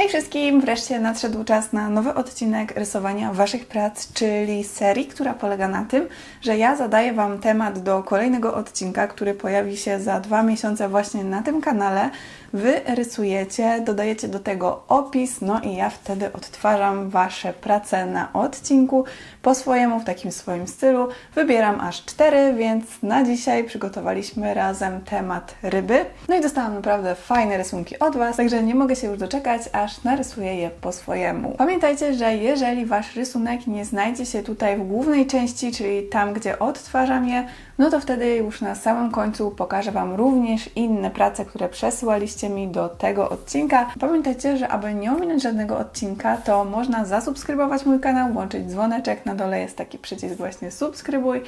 Hej wszystkim! Wreszcie nadszedł czas na nowy odcinek rysowania Waszych prac, czyli serii, która polega na tym, że ja zadaję Wam temat do kolejnego odcinka, który pojawi się za dwa miesiące właśnie na tym kanale. Wy rysujecie, dodajecie do tego opis, no i ja wtedy odtwarzam Wasze prace na odcinku po swojemu, w takim swoim stylu. Wybieram aż cztery, więc na dzisiaj przygotowaliśmy razem temat ryby. No i dostałam naprawdę fajne rysunki od Was, także nie mogę się już doczekać, aż narysuję je po swojemu. Pamiętajcie, że jeżeli Wasz rysunek nie znajdzie się tutaj w głównej części, czyli tam, gdzie odtwarzam je, no to wtedy już na samym końcu pokażę Wam również inne prace, które przesyłaliście mi do tego odcinka. Pamiętajcie, że aby nie ominąć żadnego odcinka, to można zasubskrybować mój kanał, włączyć dzwoneczek, na dole jest taki przycisk właśnie subskrybuj,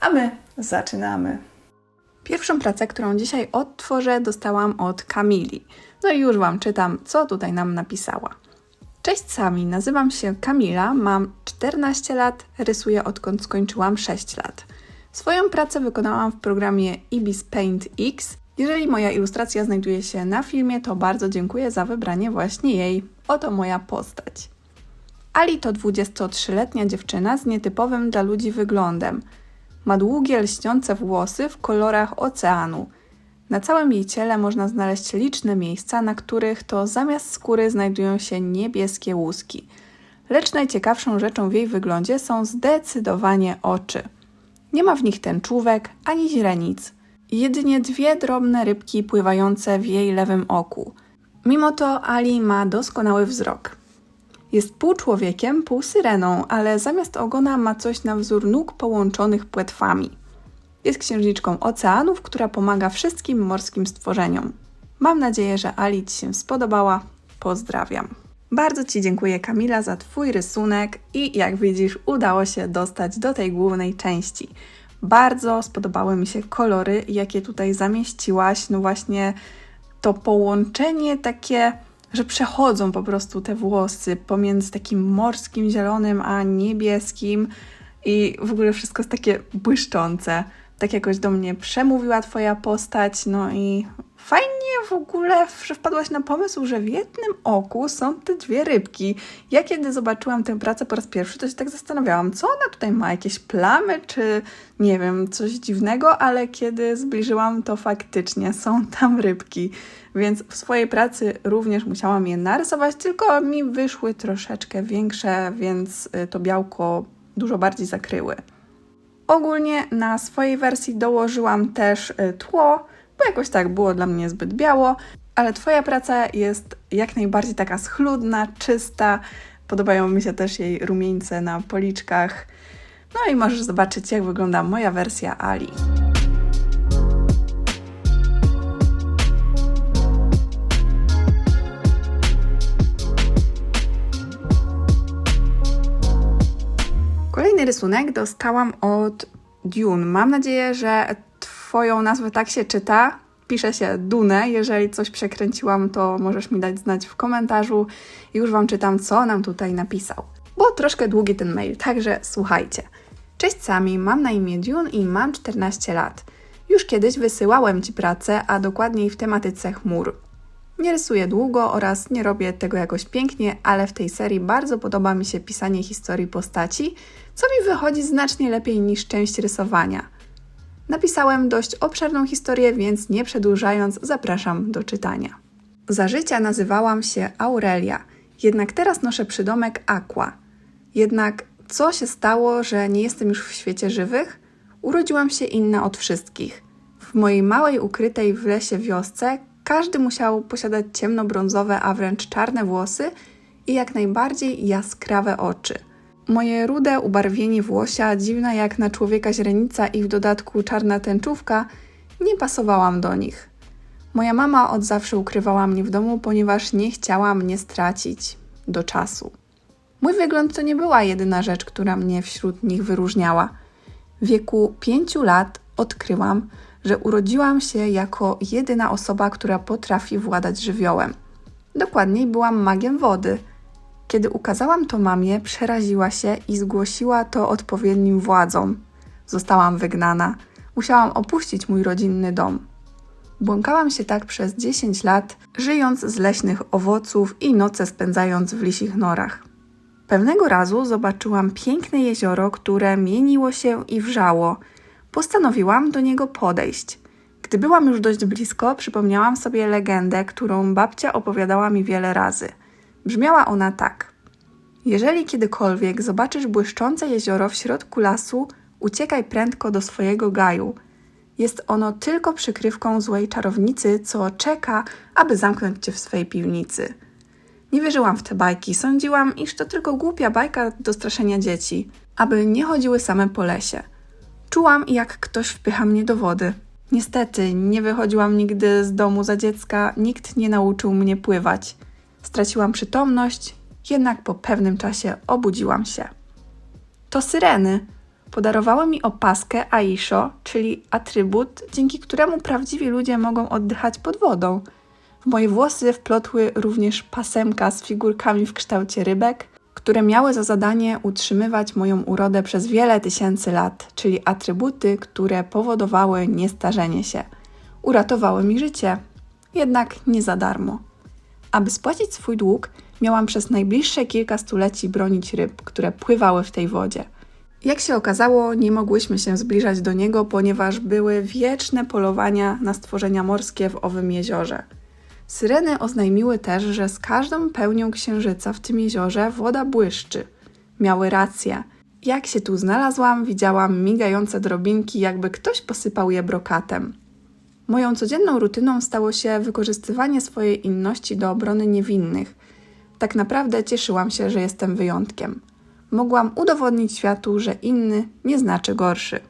a my zaczynamy. Pierwszą pracę, którą dzisiaj odtworzę, dostałam od Kamili. No i już Wam czytam, co tutaj nam napisała. Cześć sami, nazywam się Kamila, mam 14 lat, rysuję odkąd skończyłam 6 lat. Swoją pracę wykonałam w programie Ibis Paint X. Jeżeli moja ilustracja znajduje się na filmie, to bardzo dziękuję za wybranie właśnie jej. Oto moja postać. Ali to 23-letnia dziewczyna z nietypowym dla ludzi wyglądem. Ma długie, lśniące włosy w kolorach oceanu. Na całym jej ciele można znaleźć liczne miejsca, na których to zamiast skóry znajdują się niebieskie łuski. Lecz najciekawszą rzeczą w jej wyglądzie są zdecydowanie oczy. Nie ma w nich tęczówek ani źrenic. Jedynie dwie drobne rybki pływające w jej lewym oku. Mimo to Ali ma doskonały wzrok. Jest pół człowiekiem, pół syreną, ale zamiast ogona ma coś na wzór nóg połączonych płetwami. Jest księżniczką oceanów, która pomaga wszystkim morskim stworzeniom. Mam nadzieję, że Ali Ci się spodobała. Pozdrawiam. Bardzo Ci dziękuję, Kamila, za Twój rysunek i jak widzisz, udało się dostać do tej głównej części. Bardzo spodobały mi się kolory, jakie tutaj zamieściłaś. No właśnie to połączenie takie, że przechodzą po prostu te włosy pomiędzy takim morskim zielonym a niebieskim i w ogóle wszystko jest takie błyszczące. Tak jakoś do mnie przemówiła Twoja postać, no i fajnie w ogóle, że wpadłaś na pomysł, że w jednym oku są te dwie rybki. Ja kiedy zobaczyłam tę pracę po raz pierwszy, to się tak zastanawiałam, co ona tutaj ma, jakieś plamy, czy nie wiem, coś dziwnego, ale kiedy zbliżyłam, to faktycznie są tam rybki. Więc w swojej pracy również musiałam je narysować, tylko mi wyszły troszeczkę większe, więc y, to białko dużo bardziej zakryły. Ogólnie na swojej wersji dołożyłam też y, tło, jakoś tak było dla mnie zbyt biało, ale Twoja praca jest jak najbardziej taka schludna, czysta. Podobają mi się też jej rumieńce na policzkach. No i możesz zobaczyć, jak wygląda moja wersja Ali. Kolejny rysunek dostałam od Dune. Mam nadzieję, że Twoją nazwę tak się czyta. Pisze się Dune. Jeżeli coś przekręciłam, to możesz mi dać znać w komentarzu. Już Wam czytam, co nam tutaj napisał. Bo troszkę długi ten mail, także słuchajcie. Cześć sami, mam na imię Dune i mam 14 lat. Już kiedyś wysyłałem Ci pracę, a dokładniej w tematyce chmur. Nie rysuję długo oraz nie robię tego jakoś pięknie, ale w tej serii bardzo podoba mi się pisanie historii postaci, co mi wychodzi znacznie lepiej niż część rysowania. Napisałem dość obszerną historię, więc nie przedłużając, zapraszam do czytania. Za życia nazywałam się Aurelia, jednak teraz noszę przydomek Aqua. Jednak co się stało, że nie jestem już w świecie żywych? Urodziłam się inna od wszystkich. W mojej małej, ukrytej w lesie wiosce każdy musiał posiadać ciemnobrązowe, a wręcz czarne włosy i jak najbardziej jaskrawe oczy. Moje rude ubarwienie włosia, dziwna jak na człowieka źrenica i w dodatku czarna tęczówka, nie pasowałam do nich. Moja mama od zawsze ukrywała mnie w domu, ponieważ nie chciała mnie stracić do czasu. Mój wygląd to nie była jedyna rzecz, która mnie wśród nich wyróżniała. W wieku pięciu lat odkryłam, że urodziłam się jako jedyna osoba, która potrafi władać żywiołem. Dokładniej byłam magiem wody. Kiedy ukazałam to mamie, przeraziła się i zgłosiła to odpowiednim władzom. Zostałam wygnana. Musiałam opuścić mój rodzinny dom. Błąkałam się tak przez 10 lat, żyjąc z leśnych owoców i noce spędzając w lisich norach. Pewnego razu zobaczyłam piękne jezioro, które mieniło się i wrzało. Postanowiłam do niego podejść. Gdy byłam już dość blisko, przypomniałam sobie legendę, którą babcia opowiadała mi wiele razy. Brzmiała ona tak: Jeżeli kiedykolwiek zobaczysz błyszczące jezioro w środku lasu, uciekaj prędko do swojego gaju. Jest ono tylko przykrywką złej czarownicy, co czeka, aby zamknąć cię w swej piwnicy. Nie wierzyłam w te bajki, sądziłam, iż to tylko głupia bajka do straszenia dzieci, aby nie chodziły same po lesie. Czułam, jak ktoś wpycha mnie do wody. Niestety, nie wychodziłam nigdy z domu za dziecka, nikt nie nauczył mnie pływać. Straciłam przytomność, jednak po pewnym czasie obudziłam się. To syreny. Podarowały mi opaskę Aisho, czyli atrybut, dzięki któremu prawdziwi ludzie mogą oddychać pod wodą. W moje włosy wplotły również pasemka z figurkami w kształcie rybek, które miały za zadanie utrzymywać moją urodę przez wiele tysięcy lat, czyli atrybuty, które powodowały niestarzenie się. Uratowały mi życie, jednak nie za darmo. Aby spłacić swój dług, miałam przez najbliższe kilka stuleci bronić ryb, które pływały w tej wodzie. Jak się okazało, nie mogłyśmy się zbliżać do niego, ponieważ były wieczne polowania na stworzenia morskie w owym jeziorze. Syreny oznajmiły też, że z każdą pełnią księżyca w tym jeziorze woda błyszczy. Miały rację. Jak się tu znalazłam, widziałam migające drobinki, jakby ktoś posypał je brokatem. Moją codzienną rutyną stało się wykorzystywanie swojej inności do obrony niewinnych. Tak naprawdę cieszyłam się, że jestem wyjątkiem. Mogłam udowodnić światu, że inny nie znaczy gorszy.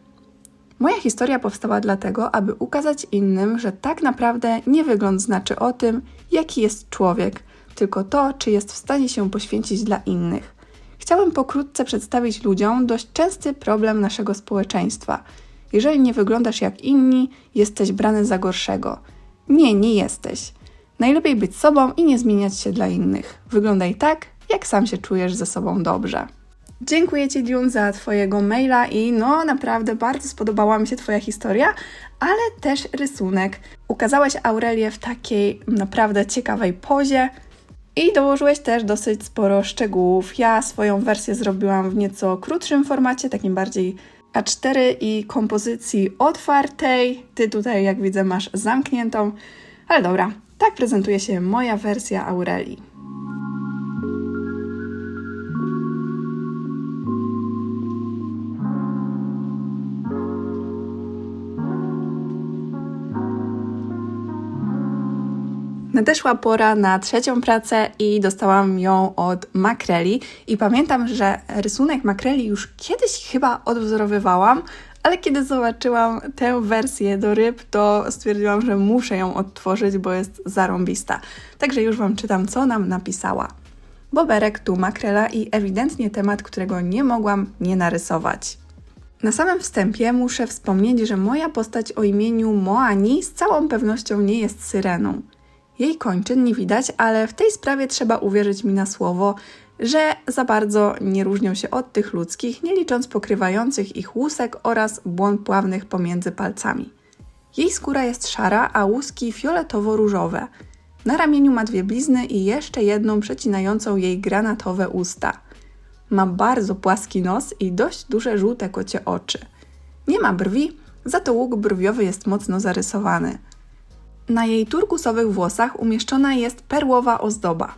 Moja historia powstała dlatego, aby ukazać innym, że tak naprawdę nie wygląd znaczy o tym, jaki jest człowiek, tylko to, czy jest w stanie się poświęcić dla innych. Chciałem pokrótce przedstawić ludziom dość częsty problem naszego społeczeństwa. Jeżeli nie wyglądasz jak inni, jesteś brany za gorszego. Nie, nie jesteś. Najlepiej być sobą i nie zmieniać się dla innych. Wyglądaj tak, jak sam się czujesz ze sobą dobrze. Dziękuję Ci, Dion, za Twojego maila i no naprawdę bardzo spodobała mi się Twoja historia, ale też rysunek. Ukazałeś Aurelię w takiej naprawdę ciekawej pozie i dołożyłeś też dosyć sporo szczegółów. Ja swoją wersję zrobiłam w nieco krótszym formacie, takim bardziej A4 i kompozycji otwartej. Ty tutaj, jak widzę, masz zamkniętą, ale dobra, tak prezentuje się moja wersja Aurelii. Nadeszła pora na trzecią pracę i dostałam ją od makreli. I pamiętam, że rysunek makreli już kiedyś chyba odwzorowywałam, ale kiedy zobaczyłam tę wersję do ryb, to stwierdziłam, że muszę ją odtworzyć, bo jest zarąbista. Także już Wam czytam, co nam napisała. Boberek tu makrela i ewidentnie temat, którego nie mogłam nie narysować. Na samym wstępie muszę wspomnieć, że moja postać o imieniu Moani z całą pewnością nie jest syreną. Jej kończyn nie widać, ale w tej sprawie trzeba uwierzyć mi na słowo, że za bardzo nie różnią się od tych ludzkich, nie licząc pokrywających ich łusek oraz błon pławnych pomiędzy palcami. Jej skóra jest szara, a łuski fioletowo-różowe. Na ramieniu ma dwie blizny i jeszcze jedną przecinającą jej granatowe usta. Ma bardzo płaski nos i dość duże żółte kocie oczy. Nie ma brwi, za to łuk brwiowy jest mocno zarysowany – na jej turkusowych włosach umieszczona jest perłowa ozdoba.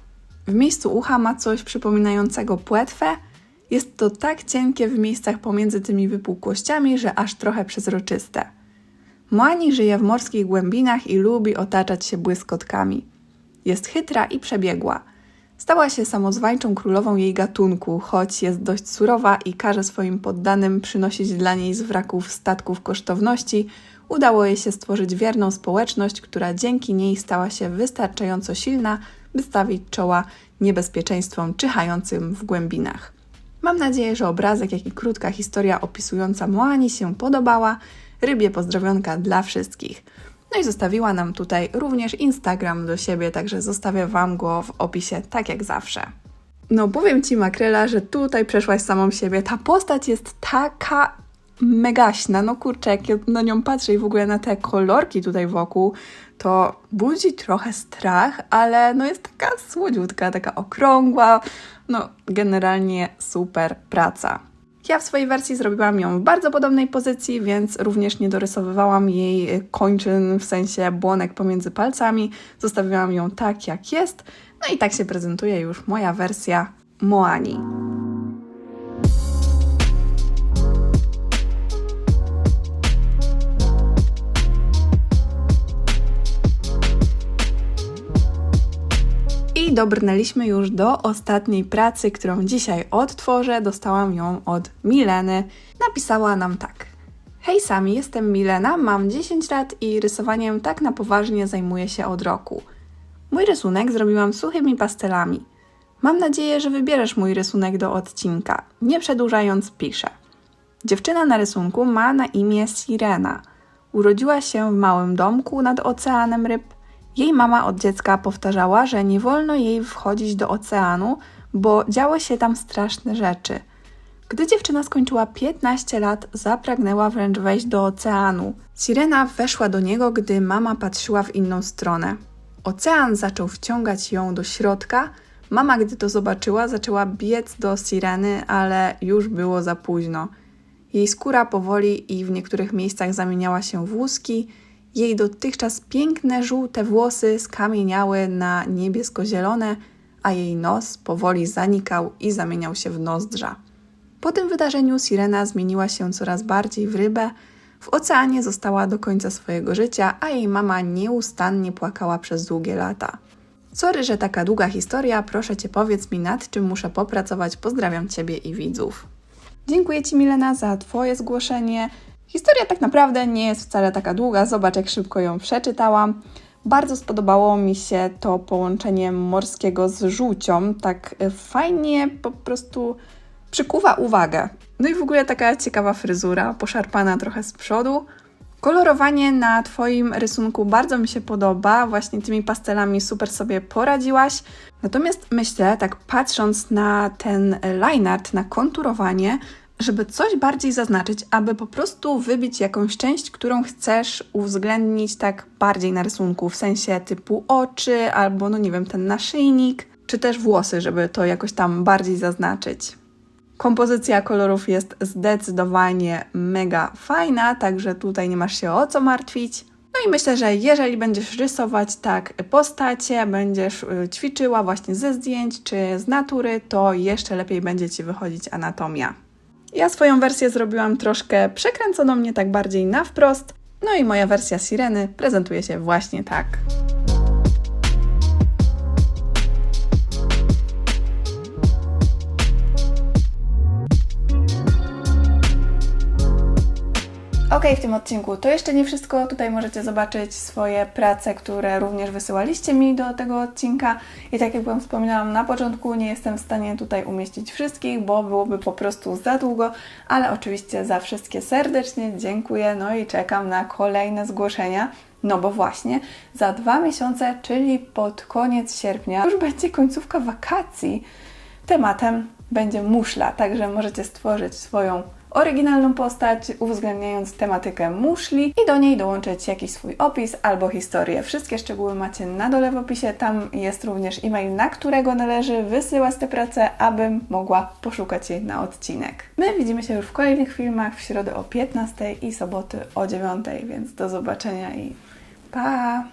W miejscu ucha ma coś przypominającego płetwę. Jest to tak cienkie w miejscach pomiędzy tymi wypukłościami, że aż trochę przezroczyste. Moani żyje w morskich głębinach i lubi otaczać się błyskotkami. Jest chytra i przebiegła. Stała się samozwańczą królową jej gatunku, choć jest dość surowa i każe swoim poddanym przynosić dla niej z wraków statków kosztowności, udało jej się stworzyć wierną społeczność, która dzięki niej stała się wystarczająco silna, by stawić czoła niebezpieczeństwom czyhającym w głębinach. Mam nadzieję, że obrazek, jak i krótka historia opisująca Moani się podobała. Rybie pozdrowionka dla wszystkich. No i zostawiła nam tutaj również Instagram do siebie, także zostawię Wam go w opisie, tak jak zawsze. No powiem Ci, Makrela, że tutaj przeszłaś samą siebie. Ta postać jest taka megaśna, no kurczę, jak ja na nią patrzę i w ogóle na te kolorki tutaj wokół, to budzi trochę strach, ale no jest taka słodziutka, taka okrągła. No, generalnie super praca. Ja w swojej wersji zrobiłam ją w bardzo podobnej pozycji, więc również nie dorysowywałam jej kończyn, w sensie błonek pomiędzy palcami. Zostawiłam ją tak, jak jest. No i tak się prezentuje już moja wersja Moani. Dobrnęliśmy już do ostatniej pracy, którą dzisiaj odtworzę. Dostałam ją od Mileny. Napisała nam tak. Hej Sami, jestem Milena, mam 10 lat i rysowaniem tak na poważnie zajmuję się od roku. Mój rysunek zrobiłam suchymi pastelami. Mam nadzieję, że wybierzesz mój rysunek do odcinka. Nie przedłużając, piszę. Dziewczyna na rysunku ma na imię Sirena. Urodziła się w małym domku nad oceanem ryb. Jej mama od dziecka powtarzała, że nie wolno jej wchodzić do oceanu, bo działy się tam straszne rzeczy. Gdy dziewczyna skończyła 15 lat, zapragnęła wręcz wejść do oceanu. Sirena weszła do niego, gdy mama patrzyła w inną stronę. Ocean zaczął wciągać ją do środka. Mama, gdy to zobaczyła, zaczęła biec do sireny, ale już było za późno. Jej skóra powoli i w niektórych miejscach zamieniała się w łuski. Jej dotychczas piękne żółte włosy skamieniały na niebiesko-zielone, a jej nos powoli zanikał i zamieniał się w nozdrza. Po tym wydarzeniu Sirena zmieniła się coraz bardziej w rybę. W oceanie została do końca swojego życia, a jej mama nieustannie płakała przez długie lata. Sorry, że taka długa historia, proszę cię powiedz mi nad czym muszę popracować. Pozdrawiam ciebie i widzów. Dziękuję ci Milena za twoje zgłoszenie. Historia tak naprawdę nie jest wcale taka długa, zobacz jak szybko ją przeczytałam. Bardzo spodobało mi się to połączenie morskiego z żółcią, tak e, fajnie po prostu przykuwa uwagę. No i w ogóle taka ciekawa fryzura, poszarpana trochę z przodu. Kolorowanie na Twoim rysunku bardzo mi się podoba, właśnie tymi pastelami super sobie poradziłaś. Natomiast myślę, tak patrząc na ten line art, na konturowanie, żeby coś bardziej zaznaczyć, aby po prostu wybić jakąś część, którą chcesz uwzględnić tak bardziej na rysunku, w sensie typu oczy albo, no nie wiem, ten naszyjnik, czy też włosy, żeby to jakoś tam bardziej zaznaczyć. Kompozycja kolorów jest zdecydowanie mega fajna, także tutaj nie masz się o co martwić. No i myślę, że jeżeli będziesz rysować tak postacie, będziesz y, ćwiczyła właśnie ze zdjęć czy z natury, to jeszcze lepiej będzie Ci wychodzić anatomia. Ja swoją wersję zrobiłam troszkę przekręconą, nie tak bardziej na wprost. No i moja wersja Sireny prezentuje się właśnie tak. Ok, w tym odcinku to jeszcze nie wszystko. Tutaj możecie zobaczyć swoje prace, które również wysyłaliście mi do tego odcinka. I tak jak Wam wspominałam na początku, nie jestem w stanie tutaj umieścić wszystkich, bo byłoby po prostu za długo, ale oczywiście za wszystkie serdecznie dziękuję. No i czekam na kolejne zgłoszenia. No bo właśnie za dwa miesiące, czyli pod koniec sierpnia, już będzie końcówka wakacji. Tematem będzie muszla, także możecie stworzyć swoją oryginalną postać, uwzględniając tematykę muszli i do niej dołączyć jakiś swój opis albo historię. Wszystkie szczegóły macie na dole w opisie, tam jest również e-mail, na którego należy wysyłać te prace, abym mogła poszukać jej na odcinek. My widzimy się już w kolejnych filmach w środę o 15 i soboty o 9, więc do zobaczenia i pa!